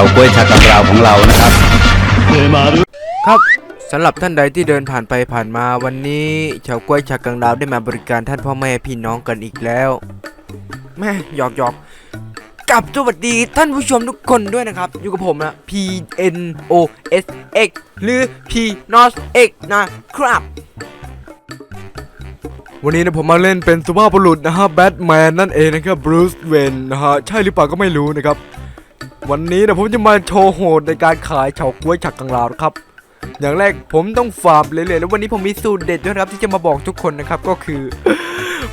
าก้วยชากังราวของเรานะครับครับสำหรับท่านใดที่เดินผ่านไปผ่านมาวันนี้ชาวกล้วยชากังดาวได้มาบริการท่านพ่อแม่พี่น้องกันอีกแล้วแม่หยอกหยอกกับสวัสดีท่านผู้ชมทุกคนด้วยนะครับ อยู่กับผมนะ P N O S X หรือ P N O S X นะครับ วันนี้นะผมมาเล่นเป็นสุภาพบุรุษนะฮะแบทแมนนั่นเองนะครับบรูซเวนนะฮะใช่หรือเปล่าก็ไม่รู้นะครับ วันนี้นะผมจะมาโชว์โหดในการขายเฉาก๊วยฉักกังลาวนะครับ อย่างแรกผมต้องฟาร์มเลยๆแล้ววันนี้ผมมีสูตรเด็ดด้วยครับที่จะมาบอกทุกคนนะครับก็คือ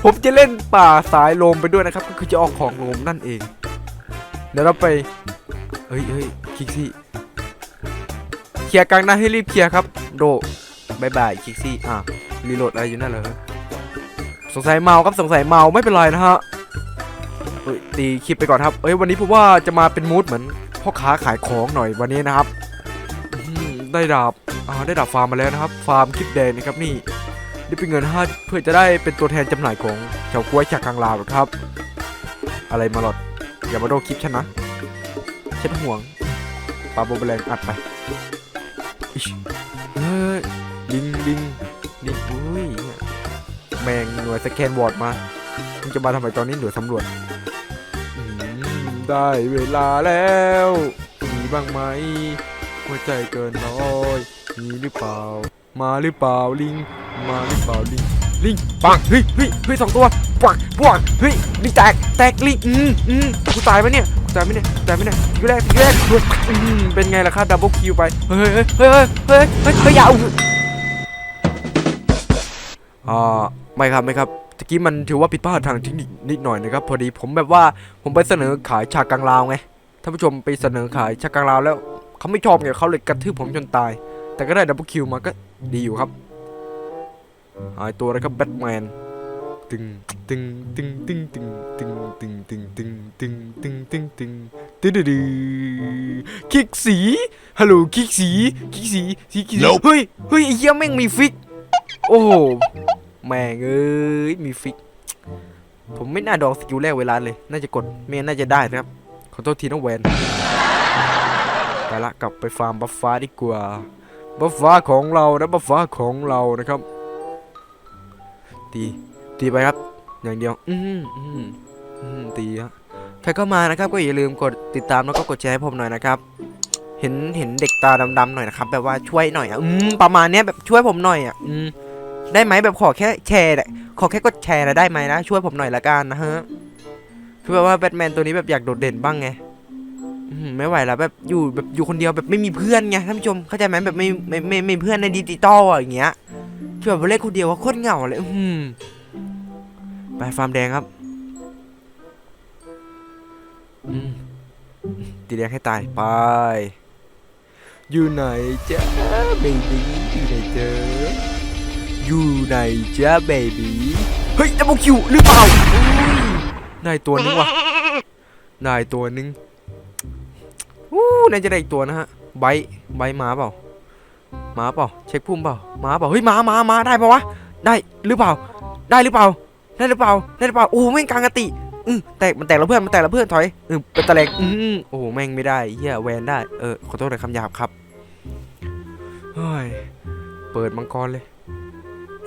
ผมจะเล่นป่าสายลมไปด้วยนะครับ ก็คือจะออกของลมนั่นเอง เดี๋ยวเราไปเฮ้ยเฮ้ยคิกซี่เคลียร์กลางหน้าให้รีบเคลียร์ครับ โดบายบายคิกซี่อะรีโหลดอะไรอยู่นั่นเหรอสงสัยเมาครับสงสัยเมาไม่เป็นไรนะฮะ ตีคลิปไปก่อนครับเอ้ยวันนี้ผมว่าจะมาเป็นมูดเหมือนพ่อค้าขายของหน่อยวันนี้นะครับได้ดาบได้ดับฟาร์มมาแล้วนะครับ ฟาร์มคลิปแดงนะครับนี่ได้เป็นเงินห้าเพื่อจะได้เป็นตัวแทนจำหน่ายของเฉาก๊วยจากกลางลาวครับ อะไรมาหลอดอย่ามาโดนคลิปฉันนะฉันห่วงปาโบแบลงอัดไปเฮ้ยลิงลิงลิงอุ้ยแมงหน่วยสแกนบอร์ดมามึงจะมาทำไมตอนนี้หน่วยสำรวจ ได้เวลาแล้วมีบ้างไหมหัวใจเกินร้อยมีหรือเปล่า มาหรือเปล่าลิง มาหรือเปล่าลิงลิงปังเฮ้ยเฮ้ยเฮ้ยสองตัวปังปังเฮ้ยลิงแตกแตกลิงอืมอืมกูตายปะเนี่ยกูตายไหมเนี่ยตายไหมเนี่ยทีแรกทีแรกอืมเป็นไงล่ะครับดับเบิลคิวไปเฮ้ยเฮ้ยเฮ้ยเฮ้ยเฮ้ยเฮ้ยเฮ้ยอย่าเอาอ่าไม่ครับไม่ครับ ตะกี้มันถือว่าผิดพลาดทางเทคนิคนิดหน่อยนะครับ พอดีผมแบบว่าผมไปเสนอขายฉากกลางลาวไงท่านผู้ชมไปเสนอขายฉากกลางลาวแล้วเขาไม่ชอบไงเขาเลยกระทืบผมจนตาย แต่ก็ได้ดับเบิลคิวมาก็ดีอยู่ครับหายตัวแล้วครับแบทแมนตึงตึงตึงตึงตึงตึงตึงตึงตึงตึงตึงตึงตึงตึงตึงตึงคิกสีฮัลโหลคิกสีคิกสีสีคิกสี Nope เฮ้ยเฮ้ยไอ้เหี้ยแม่งมีฟิก โอ้โห แม่งเอ้ยมีฟิก ผมไม่น่าดองสกิลแรกเวลาเลย น่าจะกดไม่นน่าจะได้นะครับ ขอโทษทีน้องแวนไปละกลับไปฟาร์มบัฟฟ้าดีกว่าบัฟฟ้าของเรานะบัฟฟ้าของเรานะครับตีตีไปครับ อย่างเดียว อืมอืมอืมตีฮะใครก็มานะครับ ก็อย่าลืมกดติดตามแล้วก็กดแชร์ให้ผมหน่อยนะครับ เห็นเห็นเด็กตาดำๆหน่อยนะครับ แบบว่าช่วยหน่อยอะอืมประมาณเนี้ยแบบช่วยผมหน่อยอะอืม ได้ไหมแบบขอแค่แชร์อะขอแค่กดแชร์นะได้ไหมนะ ช่วยผมหน่อยละกันนะฮะคือแบบว่าแบทแมนตัวนี้แบบอยากโดดเด่นบ้างไงไม่ไหวแล้วแบบอยู่แบบอยู่คนเดียวแบบไม่มีเพื่อนไงท่านผู้ชมเข้าใจไหมแบบไม่ไม่ไม่ไม่มีเพื่อนในดิจิตอลอะอย่างเงี้ยคือแบบเล่นคนเดียวว่าโคตรเหงาเลยอืมไปฟาร์มแดงครับอืมตีแดงให้ตายไป อยู่ไหนจ๊ะเบบี้อยู่ไหนเจอ อยู่ไหนจ๊ะเบบี้เฮ้ยดับเบิลคิวหรือเปล่าอุ้ยตัวนึงวะได้ตัวนึงอู้น่าจะได้อีกตัวนะฮะไบท์ไบท์มาเปล่ามาเปล่าเช็คพุ่มเปล่ามาเปล่าเฮ้ยมามามาได้ปะวะได้หรือเปล่า ได้หรือเปล่า ได้หรือเปล่าได้หรือเปล่าโอ้โหแม่งกลางกะติอือแตกมันแตกแล้วเพื่อนมันแตกแล้วเพื่อนถอยอือเป็นตะแลงอือโอ้โหแม่งไม่ได้เฮียแวนได้เออขอโทษในคำหยาบครับเฮ้ยเปิดมังกรเลย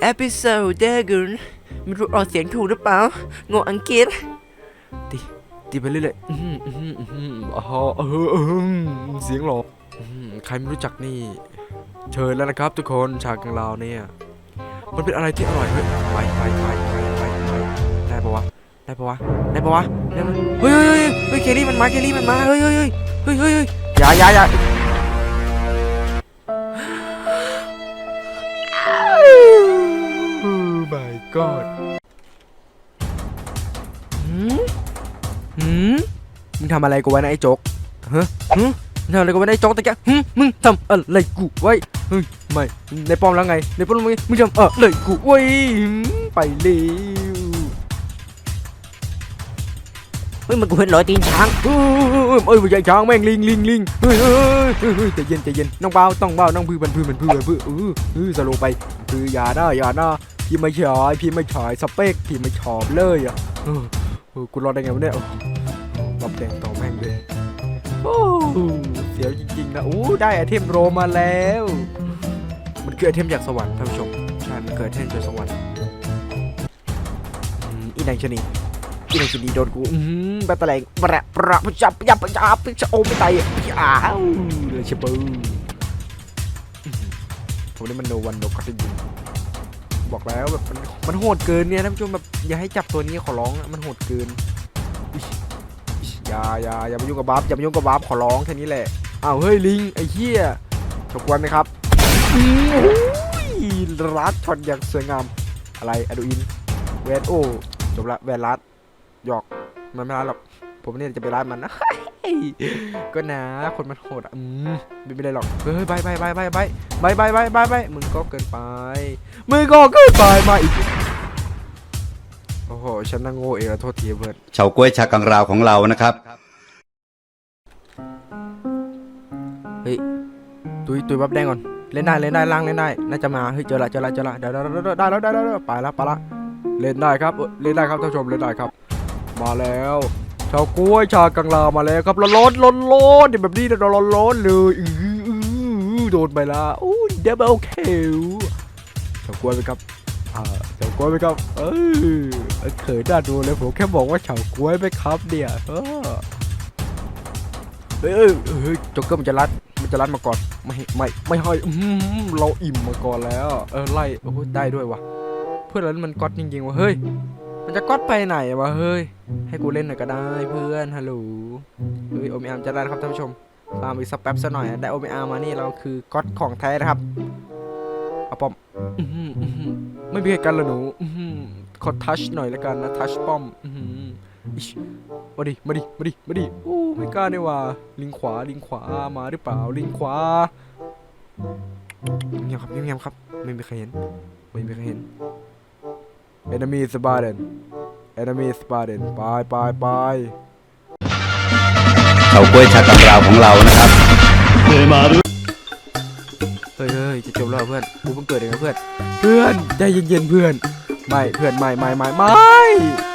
episode เดกุนไม่รู้ออกเสียงถูกหรือเปล่า งงอังกฤษตีตีไปเรื่อยๆอื้อหืออื้อหืออื้อหืออ๋อเออเออเสียงหลอกใครไม่รู้จักนี่ เชิญแล้วนะครับทุกคนชากังลาวเนี่ย มันเป็นอะไรที่อร่อยเฮ้ยไปไปไปไปไปได้ปะวะ ได้ปะวะ ได้ปะวะได้ปะเฮ้ยเฮ้ยเฮ้ยเฮ้ยเคลลี่มันมา เคลลี่มันมา เฮ้ยเฮ้ยเฮ้ยเฮ้ยเฮ้ยเฮ้ยอย่าอย่าอย่า god หืมหืมมึงทำอะไรกูไว้นะไอ้โจ๊กฮะฮึมึงทำอะไรกูไว้นะไอ้โจ๊กตะแกฮึมึงทำอะไรกูไว้เฮ้ยไม่ในป้อมแล้วไงในป้อมแล้วไงมึงทำอะไรกูไว้หืมไปเร็วเฮ้ยมันกูเห็นรอยตีนช้างเอ้ยเอ้ยไม่ใช่ช้างแม่งลิงลิงลิงเฮ้ยเฮ้ยเฮ้ยเฮ้ยใจเย็นใจเย็นน้องเบาต้องเบาน้องพื้นมันพื้นมันพื้นมันพื้นเออเออสโลว์ไปคืออย่านะอย่านะ พี่ไม่ฉายพี่ไม่ฉายสเปคพี่ไม่ชอบเลยอะเออกูรอได้ไงวะเนี่ยรับแดงต่อแม่งเลยโอ้เสียวจริงๆนะอู้ได้ไอเทมโรมาแล้ว มันคือไอเทมจากสวรรค์ท่านผู้ชมใช่มันเกิดไอเทมจากสวรรค์อีนางชนีอีนางชนีโดนกูอืมแบบแปลงประประประจับประจับประจับประจับโอไม่ตายอ้าวเลยเชฟเบอร์อื้อหือผมนี่มันโนวันโนกัตยิง บอกแล้วแบบมันมันโหดเกินเนี่ยท่านผู้ชมแบบอย่าให้จับตัวนี้ขอร้องมันโหดเกินอย่าอย่าอย่ามายุ่งกับบัฟอย่ามายุ่งกับบัฟขอร้องแค่นี้แหละอ้าวเฮ้ยลิงไอ้เหี้ยฉกวนไหมครับโอ้ยรัดช็อตอย่างสวยงามอะไรอะดูอินแวนโอจบละแวนรัดหยอกมันไม่รัดหรอกผมเนี่ยจะไปรัดมันนะ ก็นะคนมันโหดอะอืมไม่เป็นไรหรอกเฮ้ยไปไปไปไปไปไปไปไปไปไปมึงก็เกินไปมึงก็เกินไปมาอีกโอ้โหฉันนั่งโง่เองละโทษทีเพื่อนเฉาก้วยชากังราวของเรานะครับตุยตุยบับแดงก่อนเล่นได้เล่นได้ล่างเล่นได้น่าจะมาเฮ้ยเจอละเจอละเจอละเดี๋ยวเดี๋ยวเดี๋ยวได้แล้วได้แล้วได้แล้วไปละไปละเล่นได้ครับเอ้ยเล่นได้ครับท่านผู้ชมเล่นได้ครับ มาแล้ว ชาวกล้วยชากังลามาแล้วครับร้อนร้อนร้อนเดี๋ยวแบบนี้ร้อนร้อนร้อนเลยอืออือโดนไปละอู้เดบิลคิวชาวกล้วยไหมครับอ่าชาวกล้วยไหมครับ เออเขินน่าดูเลยผมแค่บอกว่าชาวกล้วยไหมครับเนี่ยเออเฮ้ยเฮ้ยจ็กเกอร์มันจะรัด มันจะรัดมาก่อน ไม่ ไม่ ไม่ห้อื้อหือเราอิ่มมาก่อนแล้ว เออ ไล่ โอ้ได้ด้วยวะ เพื่อนเรานี่มันก๊อตจริงๆวะเฮ้ย มันจะก๊อตไปไหนวะเฮ้ย ให้กูเล่นหน่อยก็ได้เพื่อนฮัลโหล เฮ้ยโอเมอามจะได้ครับท่านผู้ชม ตามอีกสักแป๊บสักหน่อยได้โอเมอามมานี่เราคือก๊อตของแท้นะครับเอาป้อมอื้อหืออื้อหือไม่มีใครกันละหนูอื้อหือขอทัชหน่อยละกันนะทัชป้อมอื้อหืออิ๊ชมาดิมาดิมาดิมาดิโอ้ไม่กล้าเนี่ยว่ะลิงขวาลิงขวามาหรือเปล่าลิงขวาเงียบครับเงียบครับ ไม่มีใครเห็นไม่มีใครเห็น enemy spotted enemy spotted ไปไปไปเฉาก้วยชากังราวของเรานะครับเฮ้ยเฮ้ยจะจบแล้วเหรอเพื่อนกูเพิ่งเกิดเองนะเพื่อน เพื่อนใจเย็นๆเพื่อน ไม่เพื่อนไม่ไม่ไม่ไม่